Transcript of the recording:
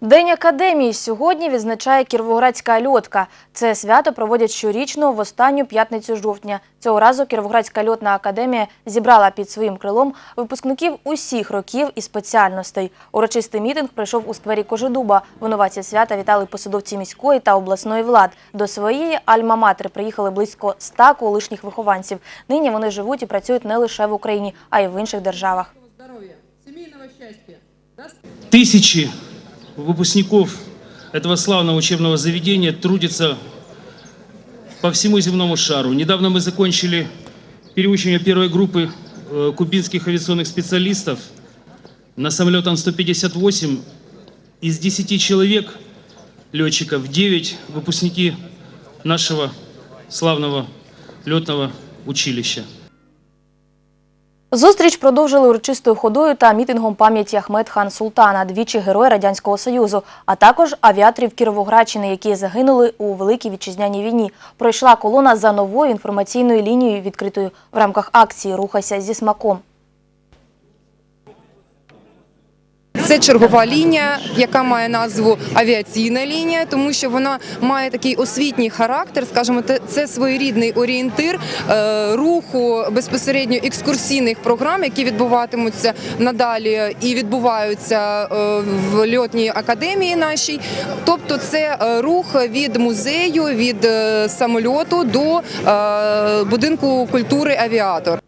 День академії сьогодні відзначає Кіровоградська льотка. Це свято проводять щорічно в останню п'ятницю жовтня. Цього разу Кіровоградська льотна академія зібрала під своїм крилом випускників усіх років і спеціальностей. Урочистий мітинг пройшов у сквері Кожедуба. Винуватці свята вітали посадовці міської та обласної влад. До своєї альма-матери приїхали близько ста колишніх вихованців. Нині вони живуть і працюють не лише в Україні, а й в інших державах. здоровья, выпускников этого славного учебного заведения трудятся по всему земному шару. Недавно мы закончили переучивание первой группы э, кубинских авиационных специалистов на самолет Ан-158. Из 10 человек, летчиков, 9 выпускники нашего славного летного училища. Зустріч продовжили урочистою ходою та мітингом пам'яті Ахмед хан Султана, двічі герой Радянського Союзу, а також авіаторів Кіровоградщини, які загинули у Великій Вітчизняній війні. Пройшла колона за новою інформаційною лінією, відкритою в рамках акції Рухайся зі смаком. Це чергова лінія, яка має назву авіаційна лінія, тому що вона має такий освітній характер. скажімо, це своєрідний орієнтир е, руху безпосередньо екскурсійних програм, які відбуватимуться надалі і відбуваються е, в льотній академії нашій. Тобто, це е, рух від музею, від самольоту до будинку культури авіатор.